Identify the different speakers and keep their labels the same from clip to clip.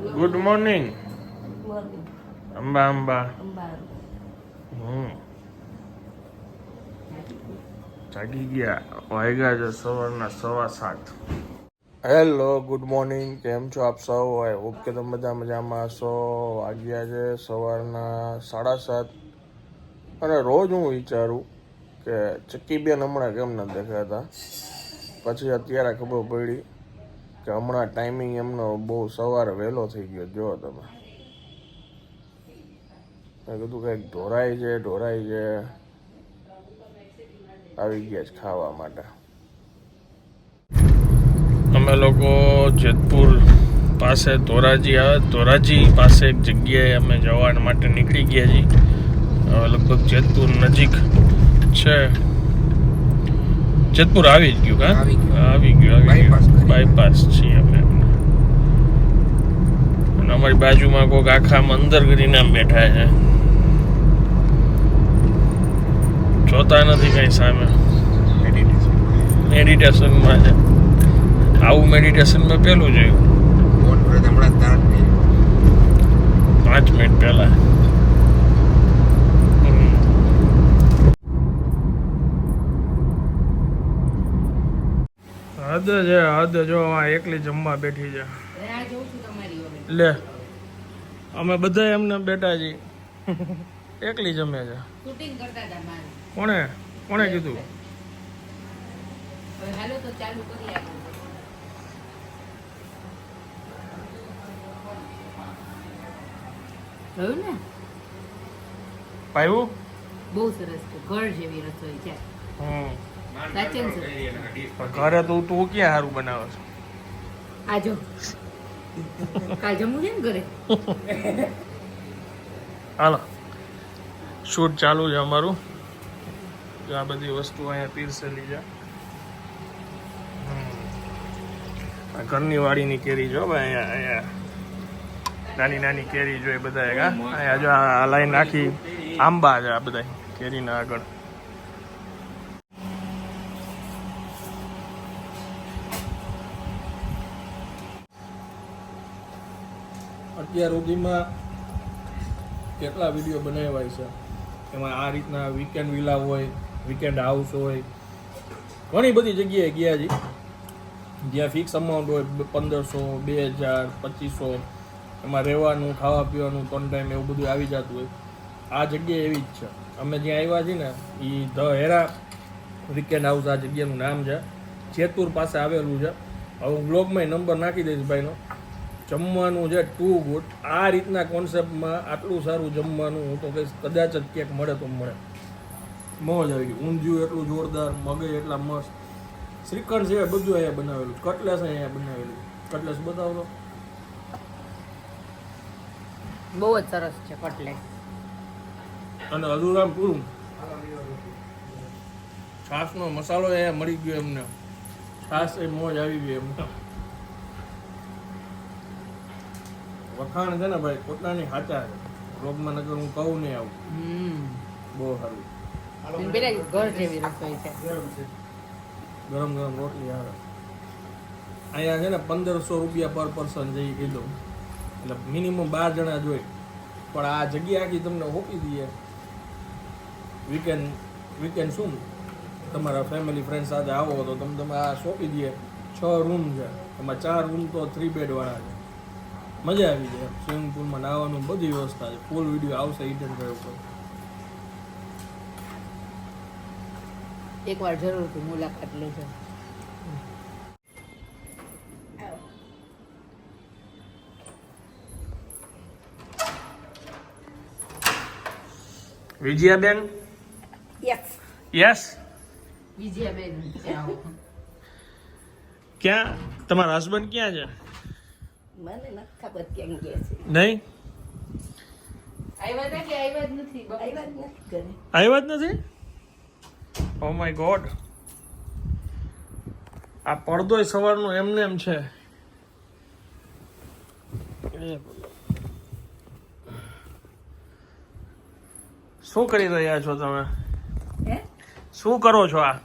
Speaker 1: Good morning Amba Amba હમ. જાગી ગયા. વાગ્યા છે સવારના સવા સાત. હેલો ગુડ મોર્નિંગ કેમ છો આપ સૌ? આઈ હોપ કે તમે બધા મજામાં છો વાગ્યા છે સવારના સાડા સાત. અને રોજ હું વિચારું કે ચક્કીબેન હમણાં કેમ ન દેખાતા? પછી અત્યારે ખબર પડી કે હમણાં ટાઈમિંગ એમનો બહુ સવારે વહેલો થઈ ગયો. જો તમે. મેં કીધું કંઈક ઢોરાય છે ઢોરાય છે. આવી ગયા છે ખાવા માટે. અમે લોકો જેતપુર પાસે ધોરાજી આવે. ધોરાજી પાસે એક જગ્યાએ અમે જવા માટે નીકળી ગયા છીએ. લગભગ જેતપુર નજીક છે. જેતપુર આવી જ ગયું કા
Speaker 2: આવી ગયું.
Speaker 1: આવી ગયું. બાયપાસ છીએ અમે અને અમારી બાજુમાં કોઈક આખા મંદર કરીને આમ બેઠા છે જોતા નથી કઈ સામે મેડિટેશનમાં છે આવું મેડિટેશન મેં પેલું જોયું. પાંચ મિનિટ પહેલા હમ. હદ છે હદ જો આ એકલી જમવા બેઠી છે. લે અમે બધા એમને બેઠા છીએ એકલી જમે છે. કોણે? કોણે કીધું?
Speaker 3: બહુ સરસ ઘર જેવી રસોઈ છે.
Speaker 1: હમ.
Speaker 3: સાચે
Speaker 1: ઘરે તો તું ક્યાં સારું બનાવે છે?
Speaker 3: આજો કાલ જમવું છે ને ઘરે?
Speaker 1: હાલો. શૂટ ચાલુ છે અમારું. આ બધી વસ્તુ અહીંયા પીરસેલી છે. આ ઘરની વાડીની કેરી જો ભાઈ અહીંયા નાની નાની કેરી જો એ બધા અહીંયા જો આ લાઈન નાખી. આંબા છે આ બધા કેરીના આગળ. અત્યાર સુધીમાં કેટલા વીડિયો બનાવ્યા છે? એમાં આ રીતના વીકેન્ડ વિલા હોય વીકેન્ડ હાઉસ હોય, ઘણી બધી જગ્યાએ ગયા છે. જ્યાં ફિક્સ અમાઉન્ટ હોય પંદરસો, બે હજાર, પચીસો, એમાં રહેવાનું, ખાવા પીવાનું, ત્રણ ટાઈમ એવું બધું આવી જતું હોય. આ જગ્યા એવી જ છે. અમે જ્યાં આવ્યા છીએ ને એ ધ હેરા વીકેન્ડ હાઉસ આ જગ્યાનું નામ છે. જેતપુર પાસે આવેલું છે. હવે હું બ્લોગમાં નંબર નાખી દઈશ ભાઈનો. જમવાનું છે ટુ ગુડ આ રીતના કોન્સેપ્ટમાં આટલું સારું જમવાનું હું તો કહીશ કદાચ જ ક્યાંક મળે તો મળે. મોજ આવી ગઈ. ઊંધિયું એટલું જોરદાર મગજ એટલા મસ્ત. શ્રીખંડ છે બધું અહીંયા બનાવેલું. કટલેસ અહીંયા બનાવેલું. કટલેસ બતાવો
Speaker 3: બહુ જ સરસ છે કટલેસ
Speaker 1: અને અધુરામ પૂરું. છાસનો મસાલો અહીંયા મળી ગયો એમને. છાસ એ મોજ આવી ગઈ એમને. વખાણ છે ને ભાઈ પોતાની સાચા છે. રોગમાં નગર હું કહું નહીં આવું. બહુ સારું.
Speaker 3: ઘર જેવી રસોઈ છે.
Speaker 1: ગરમ ગરમ રોટલી આવે અહીંયા છે ને પંદરસો રૂપિયા પર પર્સન જઈ કીધું એટલે મિનિમમ બાર જણા જોઈ પણ આ જગ્યા આખી તમને હોપી દઈએ. વીકેન્ડ વીકેન્ડ શું? તમારા ફેમિલી ફ્રેન્ડ સાથે આવો તો તમે તમે આ સોંપી દઈએ. છ રૂમ છે. એમાં ચાર રૂમ તો થ્રી બેડવાળા છે. મજા આવી જાય. સ્વિમિંગ પુલમાં નાહવાનું બધી વ્યવસ્થા છે. ફૂલ વીડિયો આવશે ઈડન ડ્રાઈવ પર
Speaker 3: એકવાર જરૂરથી મુલાકાત લેજો.
Speaker 1: વિજયાબેન?
Speaker 3: યસ
Speaker 1: યસ
Speaker 3: બીજી બેન
Speaker 1: ક્યાં? તમારા હસબન્ડ ક્યાં છે?
Speaker 3: મને નથી ખબર કેમ કે છે.
Speaker 1: નહીં?
Speaker 3: આવ્યા કે આવ્યા જ નથી આવ્યા જ નથી ઘરે.
Speaker 1: આવ્યા જ નથી? ઓ માય ગોડ આ પડદોય સવારનું એમને એમ છે. શું કરી રહ્યા છો તમે? શું કરો છો આ?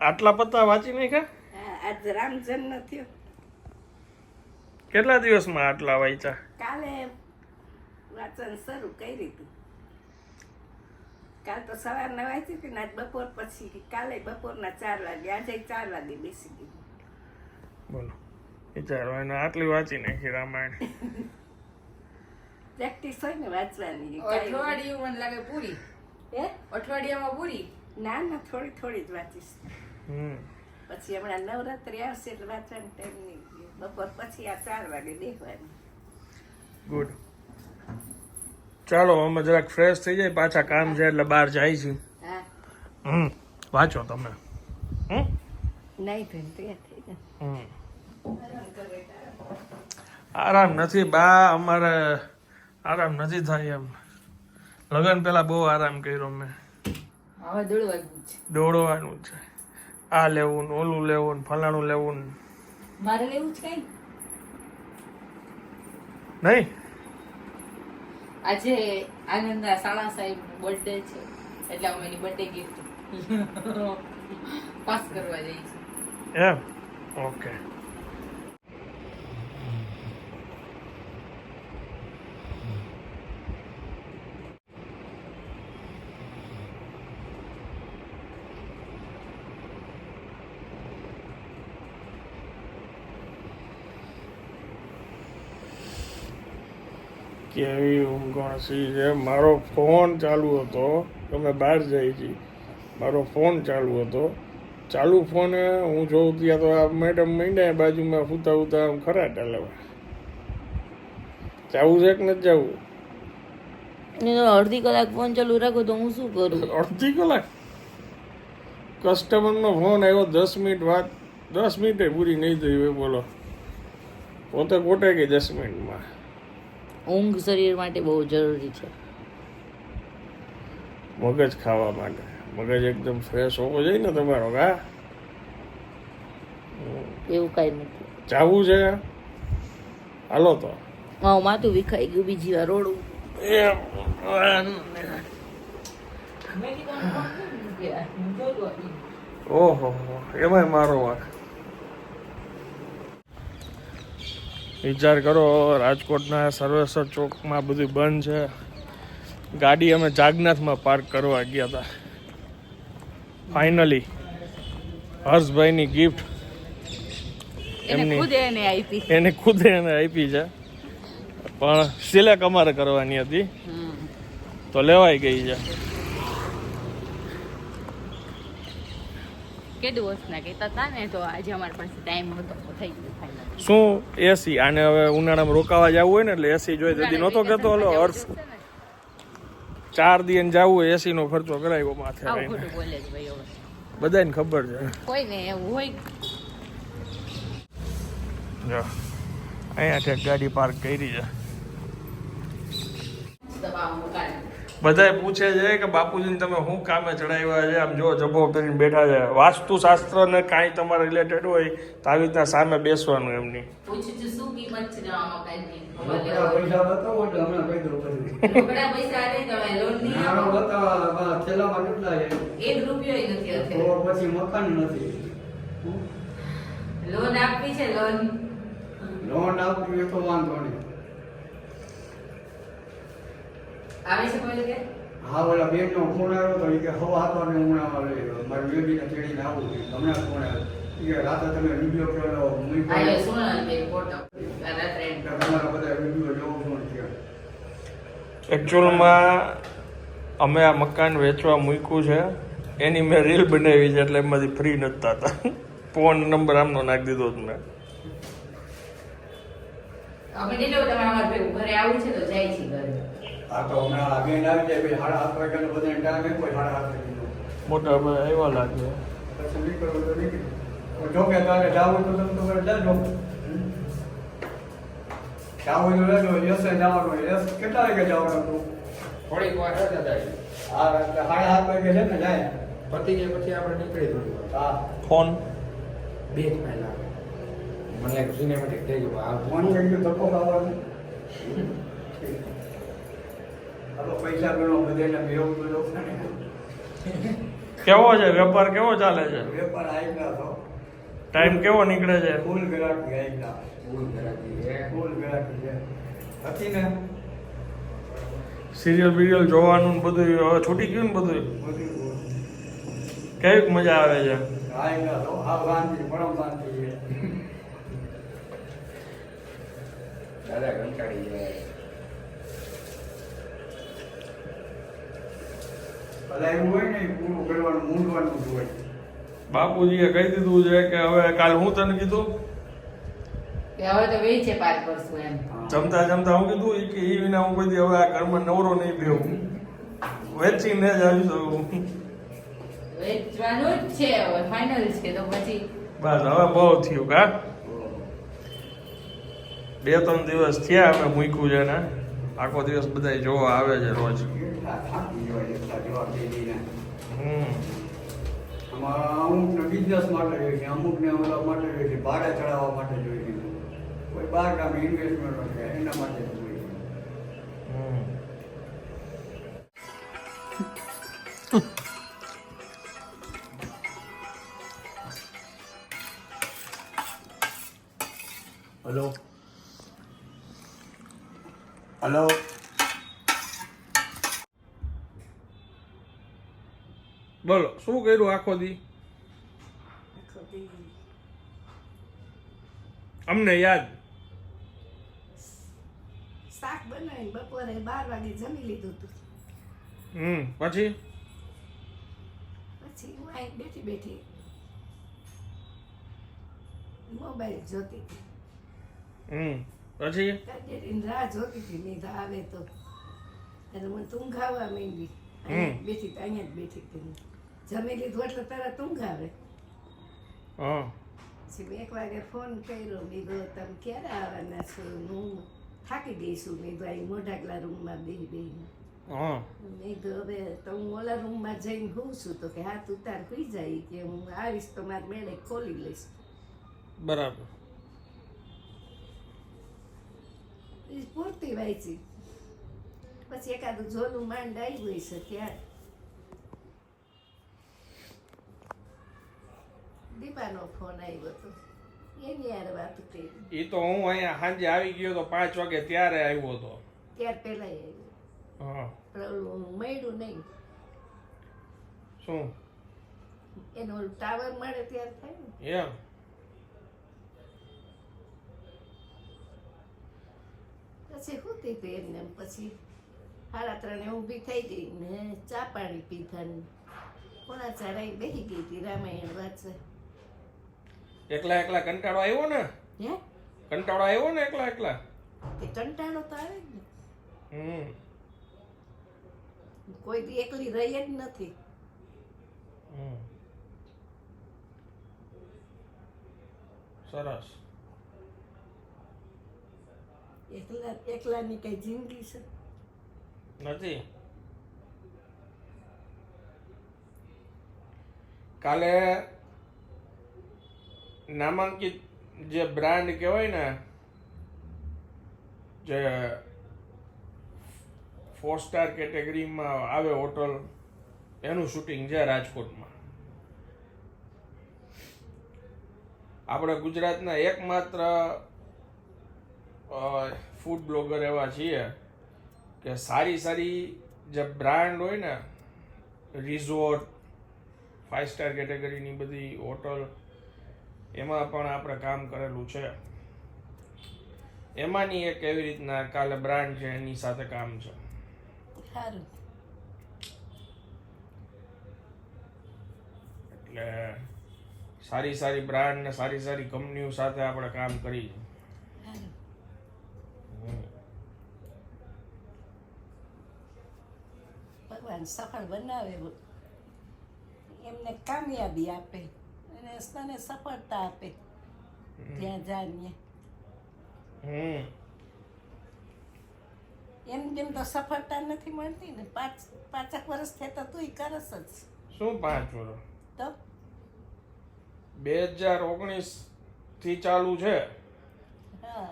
Speaker 1: આટલા પત્તા વાંચી નાખ્યા?
Speaker 3: આજ રામ જન્મ થયો.
Speaker 1: કેટલા દિવસમાં આટલા વાંચ્યા?
Speaker 3: કાલે વાંચન શરૂ કરી દીધું કાલ તો સવારના વાંચી હતી ને આજ બપોર પછી કાલે બપોરના ચાર વાગે આજે ચાર વાગે બેસી ગઈ
Speaker 1: બોલો વિચારો એને આટલી વાંચી નાખી રામાયણ.
Speaker 3: પ્રેક્ટિસ હોય ને વાંચવાની
Speaker 4: અઠવાડિયું મને લાગે પૂરી.
Speaker 3: હે?
Speaker 4: અઠવાડિયામાં પૂરી?
Speaker 3: ના ના થોડી થોડી જ વાંચીશ.
Speaker 1: હમ.
Speaker 3: પછી હમણાં નવરાત્રી આવશે એટલે વાંચવાનો ટાઈમ નહીં બપોર પછી આ ચાર વાગે બેસવાની
Speaker 1: ગુડ ચાલો અમે જરાક ફ્રેશ થઈ જાય પાછા કામ છે એટલે બહાર જાય છે. હમ વાંચો તમે. હમ?
Speaker 3: નહીં
Speaker 1: હમ. આરામ નથી બા અમારે આરામ નથી થાય એમ. લગ્ન પહેલા બહુ આરામ કર્યો મેં.
Speaker 4: હવે દોડવાનું છે.
Speaker 1: દોડવાનું છે. આ લેવું ને ઓલું લેવું ને ફલાણું લેવું ને.
Speaker 4: મારે લેવું છે કઈ?
Speaker 1: નહીં?
Speaker 4: આજે આનંદના સાળા સાહેબ બર્થડે છે એટલે અમે એની બર્થડે ગિફ્ટ પાસ કરવા જઈએ છીએ.
Speaker 1: એમ? ઓકે કેવી છે. મારો ફોન ચાલુ હતો. તમે બહાર જઈ હતી મારો ફોન ચાલુ હતો. ચાલુ ફોન હું જોઉં ત્યાં તો આ મેડમ માંડ્યા બાજુમાં ફૂતા ફૂતા આમ ખરા ટાલવા જવું છે કે નથી જવું?
Speaker 5: અડધી કલાક ફોન ચાલુ રાખો તો હું શું કરું?
Speaker 1: અડધી કલાક? કસ્ટમરનો ફોન આવ્યો. દસ મિનિટ વાત. દસ મિનિટે પૂરી નહીં થઈ હોય બોલો. પોતે કોટે ગઈ દસ મિનિટમાં?
Speaker 5: ઊંઘ શરીર માટે બહુ જરૂરી છે.
Speaker 1: મગજ ખાવા માટે મગજ એકદમ ફ્રેશ હોવો જોઈએ ને તમારો કા
Speaker 5: એવું કાંઈ નથી.
Speaker 1: જાવું છે? હાલો તો.
Speaker 5: હા માથું વિખાઈ ગયું બીજી વાર રોડું.
Speaker 1: એમ ઓહો એમાંય મારો વાંક. વિચાર કરો રાજકોટના સર્વેશ્વર ચોકમાં બધું બંધ છે. ગાડી અમે જાગનાથમાં પાર્ક કરવા ગયા હતા. ફાઇનલી હર્ષભાઈની ગિફ્ટ એમની
Speaker 4: એને
Speaker 1: ખુદ ખુદે એને આપી છે. પણ સિલેક્ટ અમારે કરવાની હતી. તો લેવાઈ ગઈ છે.
Speaker 4: કેટલું વર્ષના કહેતા હતા ને તો આજે અમારી પાસે ટાઈમ હતો થઈ ગયું
Speaker 1: શું એસી આને હવે ઉનાળામાં રોકાવા જવું હોય ને એટલે એસી જોઈએ તેથી નહોતો કહેતો હલો હર્ષ ચાર દિન જવું હોય એસી નો ખર્ચો કરાયો માથે બધાને ખબર છે.
Speaker 4: કોઈને એવું હોય.
Speaker 1: અહીંયા ગાડી પાર્ક કરી છે. બધાય પૂછે છે કે બાપુજીને તમે શું કામે ચડાવ્યા છે? આમ જો જબો કરીને બેઠા છે. વાસ્તુશાસ્ત્ર ને કાંઈ તમારે રિલેટેડ હોય તો આવી રીતના સામે બેસવાનું એમની.
Speaker 4: લોન આપવી છે લોન
Speaker 6: લોન આપવી તો વાંધો નહીં.
Speaker 4: આવે શકો એટલે કે
Speaker 6: હા ઓલા બેન નો ફોન આવ્યો તો કે હવા હતો ને હમણાં મારે મારી બેબીને તેડીને આવું છે. હમણાં ફોન આવ્યો. કે રાતે તમે વીડિયો કેલો મૂક્યો
Speaker 4: આયો સોનલ બે ફોટો. રાત્રે
Speaker 6: કે તમારા બધા વીડિયો જોવો ફોન
Speaker 1: એકચ્યુઅલમાં અમે આ મકાન વેચવા મૂક્યું છે. એની મેં રીલ બનાવી છે એટલે એમાંથી ફ્રી નથી થતા. ફોન નંબર આમનો નાખી દીધો જ મેં.
Speaker 4: અમે નહીં તમારે ઘરે આવું છે તો જાય છે ઘરે.
Speaker 6: આ તો હમણાં આ બેન આવી જાય પછી સાડા સાત વાગ્યાનો બધા ટાઈમે કોઈ સાડા સાત વાગ્યાનો
Speaker 1: મોટા આવ્યા લાગે.
Speaker 6: પછી નીકળવું તો નીકળી જો કે તારે જાવું તો તમે તમારે જાજો? જાવું તો લેજો યસે જવાનું યસ કેટલા વાગે જવાનું તું
Speaker 2: થોડીક વાર દાદા
Speaker 6: હા એટલે સાડા સાત વાગે છે ને જાય.
Speaker 2: પતી ગયા પછી આપણે નીકળી થોડી
Speaker 6: હા.
Speaker 1: ફોન?
Speaker 2: બે જ પહેલા મને સિનેમેટિક થઈ ગયું આ
Speaker 6: ફોન થઈ ગયો ધક્કો ખાવાનો? પૈસા ગણો બધાને ભેગું કરો
Speaker 1: કેવો છે? વેપાર કેવો ચાલે છે?
Speaker 6: વેપાર આવી તો.
Speaker 1: ટાઈમ કેવો નીકળે છે?
Speaker 6: ફૂલ ગરાકી આવેલા
Speaker 2: ફૂલ ગરાકી છે.
Speaker 6: ફૂલ ગરાકી છે. હતી ને?
Speaker 1: સિરિયલ બિરિયલ જોવાનું ને બધું હવે છૂટી ગયું ને બધું?
Speaker 6: બધું
Speaker 1: કેવીક મજા આવે છે?
Speaker 2: દાદા કંટાળી જાય
Speaker 6: ભલા હોય ને એ પૂરું કરવાનું મૂંડવાનું હોય.
Speaker 1: બાપુજીએ કહી દીધું છે કે હવે કાલ હું તને કીધું?
Speaker 4: કે હવે તો વેચ છે પાંચ વર્ષું એમ.
Speaker 1: જમતા જમતા હું કીધું કે એ વિના હું બધી હવે આ ઘરમાં નવરો નહીં બેહું વેચીને જ આવીશું
Speaker 4: વેચવાનું જ છે હવે ફાઇનલ છે તો પછી.
Speaker 1: બસ હવે બહુ થયું કા? બે ત્રણ દિવસ થયા અમે મૂક્યું છે ને. આખો દિવસ બધા જોવા આવે છે રોજ.
Speaker 6: અમુકને બિઝનેસ માટે જોઈએ છે અમુકને ઓલા માટે જોઈએ છે ભાડા ચડાવવા માટે જોઈએ છે. કોઈ બહાર કામ ઇન્વેસ્ટમેન્ટ હોય એના માટે જોઈએ હલો. હલો
Speaker 1: બોલો શું કર્યું આખો દી? અમને યાદ?
Speaker 3: શાક બનાવીને બપોરે બાર વાગે જમી લીધું હતું
Speaker 1: હમ પછી?
Speaker 3: પછી હું અહીં બેઠી બેઠી મોબાઈલ જોતી હતી.
Speaker 1: હમ. પછી?
Speaker 3: રાહ જોતી હતી આવે તો. અને મને ઊંઘ આવવા માંડી. બેઠી તો અહીંયા જ બેઠી હતી જમી લીધું એટલે તરત ઊંઘ આવે
Speaker 1: હા.
Speaker 3: પછી મેં એક વાગે ફોન કર્યો મેં તમે ક્યારે આવવાના છો? હું થાકી ગઈ છું મેં અહીં મોઢાગલા રૂમમાં બેહી બેહીને. મેં કીધું હવે તો હું ઓલા રૂમમાં જઈને હોઉં છું તો કે હાથ ઉતાર સુઈ જાય કે હું આવીશ તો મારે મેળે ખોલી લઈશ.
Speaker 1: બરાબર.
Speaker 3: એ પૂરતી વાંચી. પછી એકાદું જોનું માંડ આવી ગઈ છે ત્યાં દીપાનો ફોન આવ્યો હતો એની યાર વાત કરી.
Speaker 1: એ તો હું અહીંયા સાંજે આવી ગયો તો પાંચ વાગે ત્યારે આવ્યો હતો
Speaker 3: ત્યાર પહેલા આવ્યો. મળ્યું નહીં.
Speaker 1: શું?
Speaker 3: એનું ટાવર મળે ત્યારે થાય ને.
Speaker 1: એમ?
Speaker 3: પછી હું તે એમને એમ પછી સાડા ત્રણે ઊભી થઈ ગઈ ને ચા પાણી પીધા ને પોણા ચારાઈ બેસી ગઈ હતી રામાયણ વાંચે
Speaker 1: એકલા એકલા કંટાળો આવ્યો ને?
Speaker 3: હે?
Speaker 1: કંટાળો આવ્યો ને એકલા એકલા?
Speaker 3: તે કંટાળો તો આવે ને.
Speaker 1: હમ.
Speaker 3: કોઈ દી એકલી રહી જ નથી.
Speaker 1: સરસ.
Speaker 3: એકલા એકલાની કઈ જિંદગી છે?
Speaker 1: નથી. કાલે નામાંકિત જે બ્રાન્ડ કહેવાય ને, જે ફોર સ્ટાર કેટેગરીમાં આવે હોટલ, એનું શૂટિંગ છે રાજકોટમાં. આપણે ગુજરાતના એકમાત્ર ફૂડ બ્લોગર એવા છીએ કે સારી સારી જે બ્રાન્ડ હોય ને રિઝોર્ટ ફાઇવ સ્ટાર કેટેગરીની બધી હોટલ એમાં પણ આપણે કામ કરેલું છે. એમાંની એક એવી રીતના કાલે બ્રાન્ડ છે એની સાથે કામ છે.
Speaker 3: સારું
Speaker 1: એટલે સારી સારી બ્રાન્ડ ને સારી સારી કંપનીઓ સાથે આપણે કામ કરી.
Speaker 3: સારું ભગવાન સફળ બનાવે એમને કામયાબી આપે અને તને સફળતા આપે ત્યાં જાણીએ એમ જેમ તો સફળતા નથી મળતી ને પાંચ પાંચક વર્ષ થયા તો તું કરસ જ
Speaker 1: શું પાંચ વર્ષ
Speaker 3: તો
Speaker 1: બે હજાર ઓગણીસથી ચાલુ છે
Speaker 3: હા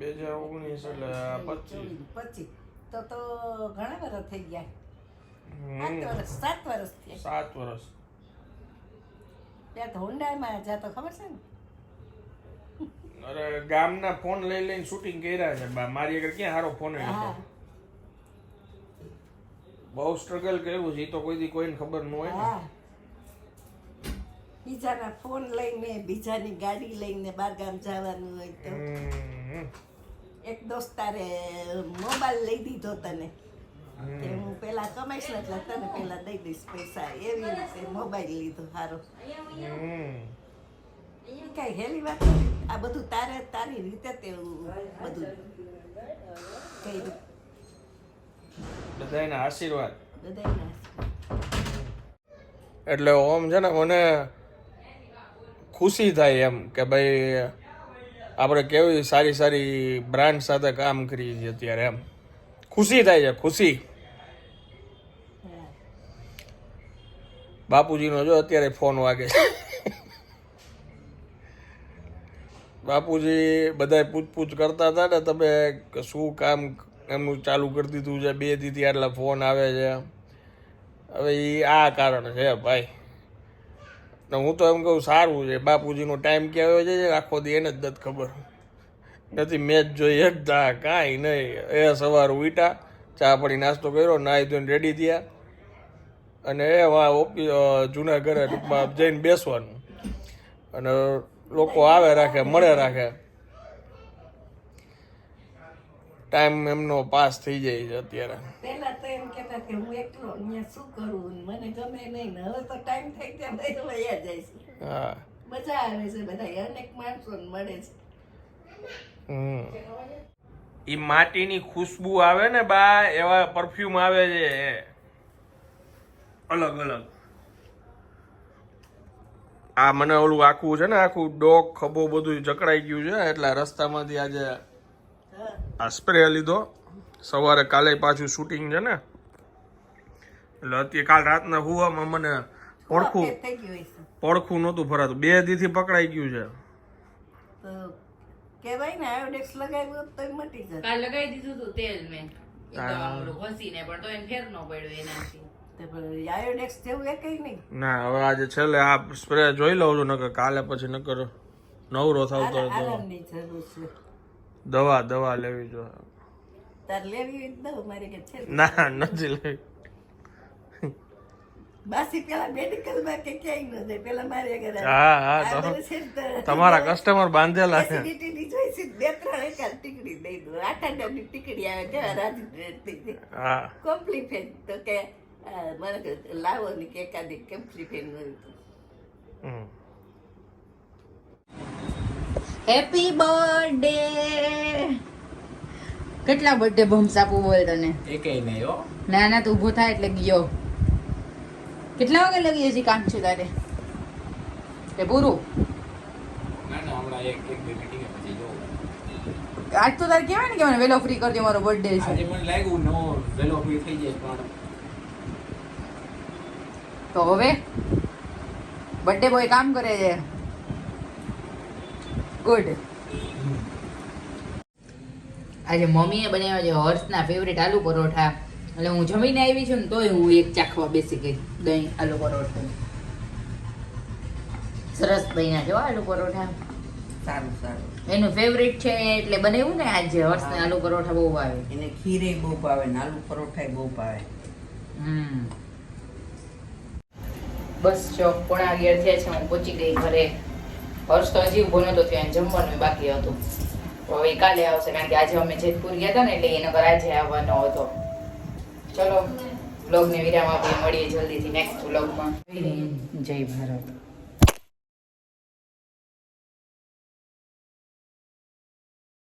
Speaker 1: બે હજાર ઓગણીસ એટલે પચીસ.
Speaker 3: પચીસ. તો તો ઘણા વર્ષ થઈ ગયા. સાત વર્ષ થયા.
Speaker 1: સાત વર્ષ.
Speaker 3: ત્યાં તો હુંડાઈમાં જાતો ખબર છે ને?
Speaker 1: અરે ગામના ફોન લઈ લઈને શૂટિંગ કર્યા છે. બા મારી આગળ ક્યાં સારો ફોન બહુ સ્ટ્રગલ કર્યું છે. એ તો કોઈ દી કોઈને ખબર ન હોય
Speaker 3: હા. બીજાના ફોન લઈને બીજાની ગાડી લઈને બાર ગામ જવાનું હોય તો. એક દોસ્તારે મોબાઈલ લઈ દીધો તને. કે હું પેલા કમાઈશ ને એટલે તને પેલા દઈ દઈશ પૈસા. એવી રીતે મોબાઈલ લીધો સારો. કઈ હેલી વાત આ બધું તારે તારી રીતે તેવું બધું કર્યું.
Speaker 1: બધાયના આશીર્વાદ. એટલે ઓમ છે ને મને ખુશી થાય એમ કે ભાઈ આપણે કેવી સારી સારી બ્રાન્ડ સાથે કામ કરીએ છીએ અત્યારે એમ. ખુશી થાય છે, ખુશી. બાપુજીનો જો અત્યારે ફોન વાગે છે. બાપુજી બધા પૂછપૂછ કરતા હતા ને, તમે શું કામ એમનું ચાલુ કરી દીધું છે? બે દીધી આટલા ફોન આવે છે. હવે એ આ કારણ છે, ભાઈ. ને હું તો એમ કહું સારું છે. બાપુજીનો ટાઈમ ક્યાં આવ્યો છે આખો દી એને જ નથી ખબર. નથી મેચ જોઈ જ તા, કાંઈ નહીં. એ સવાર ઉઠા ચા પડી નાસ્તો કર્યો, નાહી ધોઈને રેડી થયા. અને એ જૂના ઘરે ટૂંકમાં જઈને બેસવાનું. અને લોકો આવે રાખે, મળે રાખે. ટાઈમ એમનો પાસ થઈ જાય છે અત્યારે.
Speaker 3: પહેલા તો એમ કહેતા કે હું એકલો અહીંયા શું કરું મને ગમે નહીં હવે તો ટાઈમ થઈ વયા જાય છે
Speaker 1: હા.
Speaker 3: મજા આવે છે બધા અનેક માણસો મળે છે.
Speaker 1: ઈ માટીની ખુશ્બુ આવે ને બા એવા પરફ્યુમ આવે છે અલગ અલગ. આ મને ઓલું આખું છે ને આખું ડોક ખભો બધું જકડાઈ ગયું છે એટલે રસ્તામાંથી આજે આ સ્પ્રે લીધો. સવારે કાલે પાછું શૂટિંગ છે ને. એટલે અત્યારે કાલ રાતના હુવામાં મને પડખું પડખું નહોતું ફરાતું બે દીથી પકડાઈ ગયું છે.
Speaker 3: ને આયોડેક્સ લગાવ્યું હોત મટી જત
Speaker 4: કાલ લગાવી દીધું હતું તેલ મેં. ઘસીને પણ તો એને ફેર ન પડ્યો એનાથી.
Speaker 3: તે પણ આયોડેક્સ જેવું એ કઈ નહીં.
Speaker 1: ના હવે આજે છેલ્લે આ સ્પ્રે જોઈ લઉં છું નકર કાલે પછી નકર નવરો થતો તો.
Speaker 3: આરા-
Speaker 1: દવા દવા લેવી જોઈએ
Speaker 3: તાર લેવી દઉં મારી કે છે
Speaker 1: ના નથી લેવી.
Speaker 3: બાસી પેલા મેડિકલમાં કે ક્યાંય ન જાય. પેલા મારી ઘરે
Speaker 1: હા તમારા કસ્ટમર બાંધેલા છે.
Speaker 3: Acidity ની જોઈ બે ત્રણ એકાદ ટીકડી દઈ આઠ આઠની ટીકડી આવે કે રાજી થઈ
Speaker 1: હા.
Speaker 3: કોમ્પ્લીફેન તો કે મને લાવો ને કે હોય તો.
Speaker 1: હમ.
Speaker 4: હેપી બર્થડે કેટલા બર્થડે બમ્સ આપું બોલ તને?
Speaker 2: એકેય નહીં હો.
Speaker 4: ના ના તું ઊભો થાય એટલે ગયો. કેટલા વાગે લગી હજી કામ છે તારે? એ પૂરું?
Speaker 2: ના ના હમણાં એક એક બે meeting પછી જોઉં.
Speaker 4: આજ તો તારે કહેવાય ને કે મને વેલો ફ્રી કરજો મારો બર્થડે
Speaker 2: આજે મને લાગ્યું નો વેલો ફ્રી થઈ જાય પણ
Speaker 4: તો હવે? બર્થડે બોય કામ કરે છે. ગુડ આજે મમ્મીએ બનાવ્યા છે હર્ષના ફેવરેટ આલુ પરોઠા. એટલે હું જમીને આવી છું ને તોય હું એક ચાખવા બેસી ગઈ. દહીં આલુ પરોઠા. સરસ બન્યા છે આલુ પરોઠા.
Speaker 7: સારું સારું.
Speaker 4: એનું ફેવરેટ છે એટલે બનાવ્યું ને આજે હર્ષને આલુ પરોઠા બહુ ભાવે.
Speaker 7: એને ખીરે બહુ ભાવે ને આલુ પરોઠા બહુ ભાવે.
Speaker 4: હમ. બસ જો પોણા અગિયાર થયા છે હું પહોંચી ગઈ ઘરે. હર્ષ તો હજી ઊભો નતો થયો એને જમવાનું બાકી હતું. તો હવે કાલે આવશે કારણ કે આજે અમે જેતપુર ગયા હતા ને એટલે એને ઘર આજે આવવાનો હતો. ચલો બ્લોગને વિરામ આપીએ મળીએ જલ્દીથી નેક્સ્ટ બ્લોગમાં. જય ભારત.